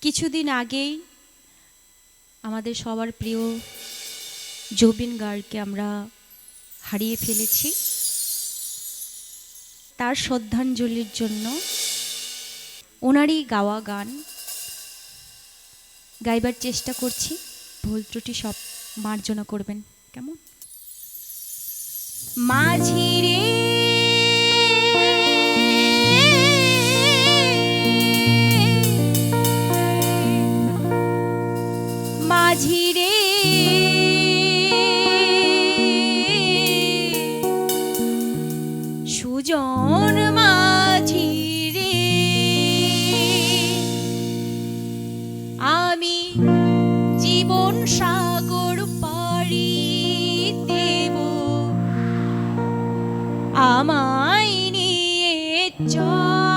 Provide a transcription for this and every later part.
কিছুদিন আগেই আমাদের সবার প্রিয় জবিন গার্গকে আমরা হারিয়ে ফেলেছি। তার শ্রদ্ধাঞ্জলির জন্য ওনারই গাওয়া গান গাইবার চেষ্টা করছি। ভুল ত্রুটি সব মার্জনা করবেন। কেমন? মাঝিরে সুজন মাঝি রে। আমি জীবন সাগর পাড়ি দেব। আমায় নিয়ে চল।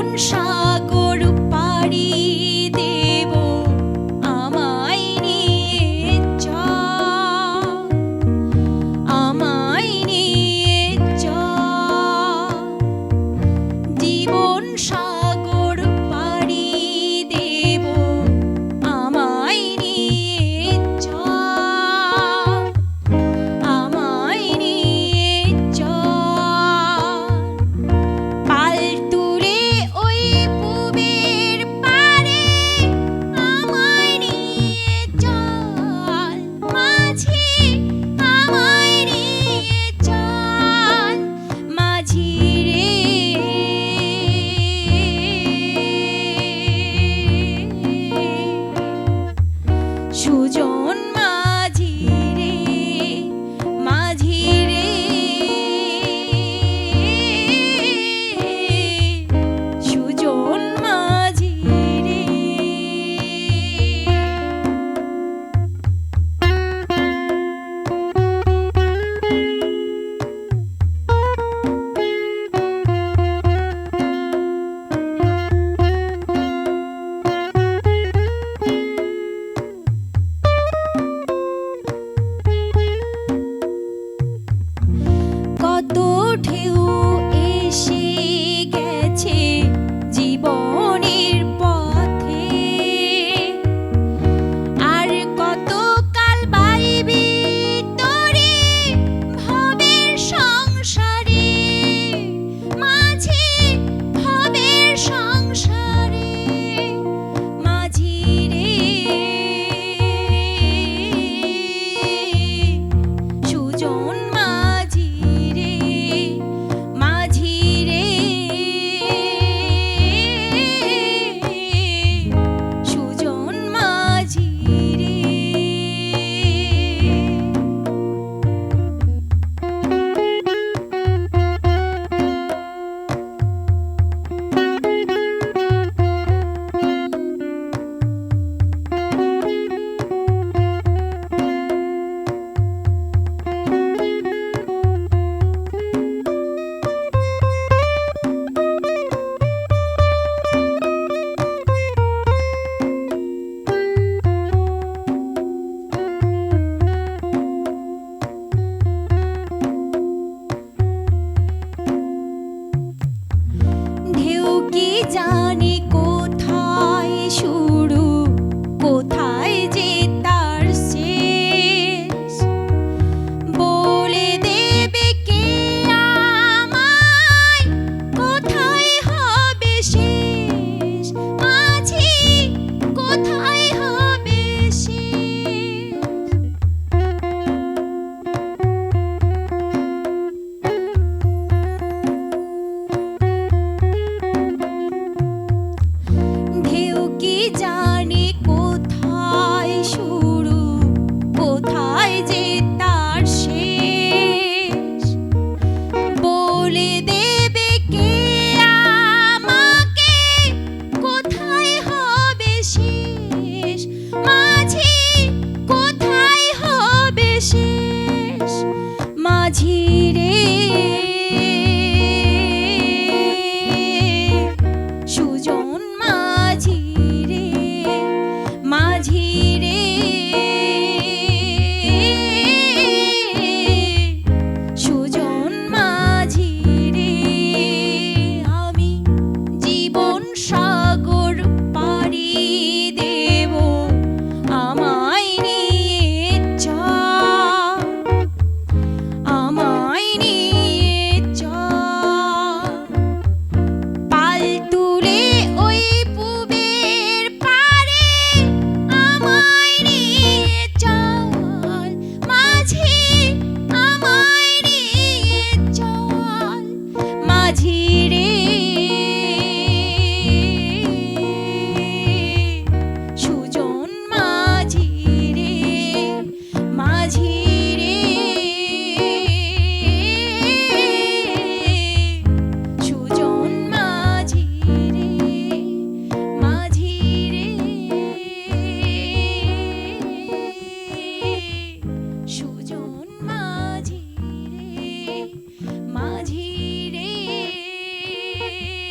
Con Sujan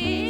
see.